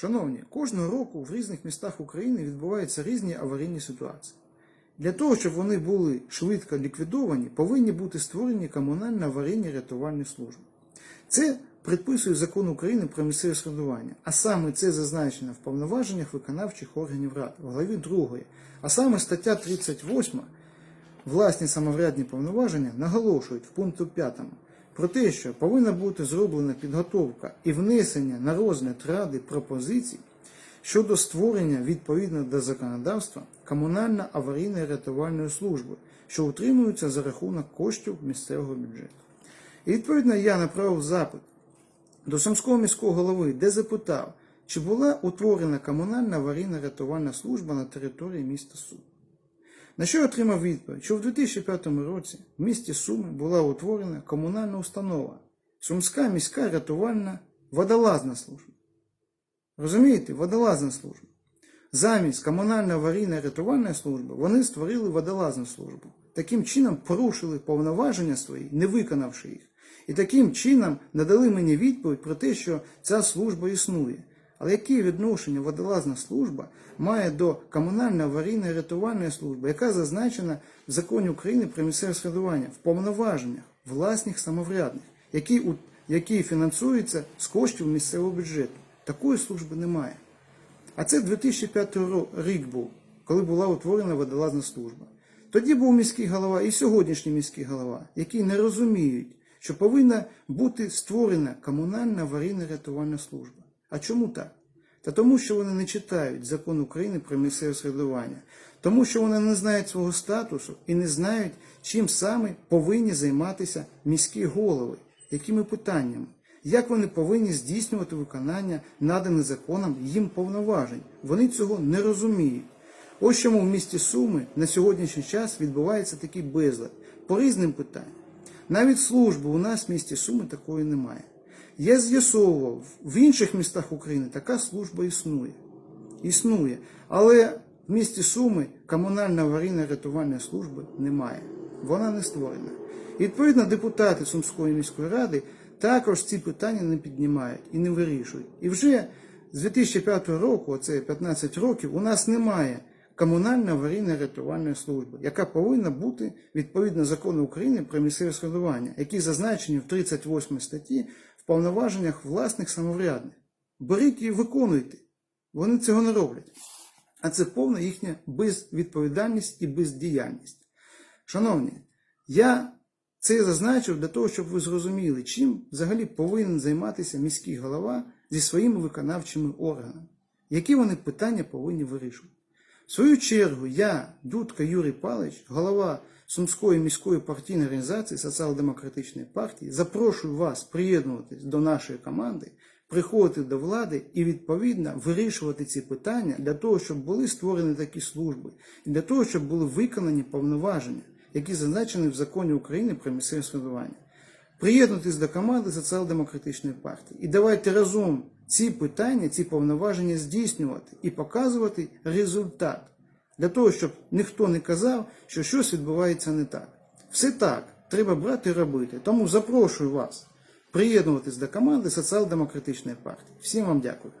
Шановні, кожного року в різних містах України відбуваються різні аварійні ситуації. Для того, щоб вони були швидко ліквідовані, повинні бути створені комунальні аварійні рятувальні служби. Це предписує закон України про місцеве самоврядування, а саме це зазначено в повноваженнях виконавчих органів рад в главі 2, а саме стаття 38 власні самоврядні повноваження наголошують в пункту 5 про те, що повинна бути зроблена підготовка і внесення на розгляд ради пропозицій щодо створення відповідно до законодавства комунально-аварійної рятувальної служби, що утримуються за рахунок коштів місцевого бюджету. І відповідно я направив запит до Сумського міського голови, де запитав, чи була утворена комунальна аварійна рятувальна служба на території міста Сум. На що я отримав відповідь, що в 2005 році в місті Суми була утворена комунальна установа Сумська міська рятувальна водолазна служба. Розумієте, водолазна служба. Замість комунальної аварійної рятувальної служби вони створили водолазну службу. Таким чином порушили повноваження свої, не виконавши їх. І таким чином надали мені відповідь про те, що ця служба існує. Але яке відношення водолазна служба має до комунальної аварійної рятувальної служби, яка зазначена в законі України про місцеве самоврядування в повноваженнях власних самоврядних, які, які фінансуються з коштів місцевого бюджету? Такої служби немає. А це 2005 ро- рік був, коли була утворена водолазна служба. Тоді був міський голова і сьогоднішній міський голова, які не розуміють, що повинна бути створена комунальна аварійна рятувальна служба. А чому так? Та тому, що вони не читають закон України про місцеве самоврядування, тому що вони не знають свого статусу і не знають, чим саме повинні займатися міські голови, якими питаннями, як вони повинні здійснювати виконання наданих законом їм повноважень. Вони цього не розуміють. Ось чому в місті Суми на сьогоднішній час відбувається такий безлад по різним питанням. Навіть служби у нас в місті Суми такої немає. Я з'ясовував, в інших містах України така служба існує. Існує. Але в місті Суми комунальної аварійної рятувальної служби немає. Вона не створена. І відповідно депутати Сумської міської ради також ці питання не піднімають і не вирішують. І вже з 2005 року, оце 15 років, у нас немає комунальної аварійної рятувальної служби, яка повинна бути відповідно закону України про місцеве самоврядування, які зазначені в 38 статті в повноваженнях власних самоврядних. Беріть і виконуйте. Вони цього не роблять. А це повна їхня безвідповідальність і бездіяльність. Шановні, я це зазначив для того, щоб ви зрозуміли, чим взагалі повинен займатися міський голова зі своїми виконавчими органами, які вони питання повинні вирішувати. В свою чергу, я, Дудка Юрій Павлович, голова Сумської міської партійної організації Соціал-демократичної партії, запрошую вас приєднуватись до нашої команди, приходити до влади і відповідно вирішувати ці питання для того, щоб були створені такі служби, і для того, щоб були виконані повноваження, які зазначені в законі України про місцеве самоврядування. Приєднуйтесь до команди Соціал-демократичної партії і давайте разом ці питання, ці повноваження здійснювати і показувати результат для того, щоб ніхто не казав, що щось відбувається не так. Все так, треба брати і робити. Тому запрошую вас приєднуватись до команди Соціал-демократичної партії. Всім вам дякую.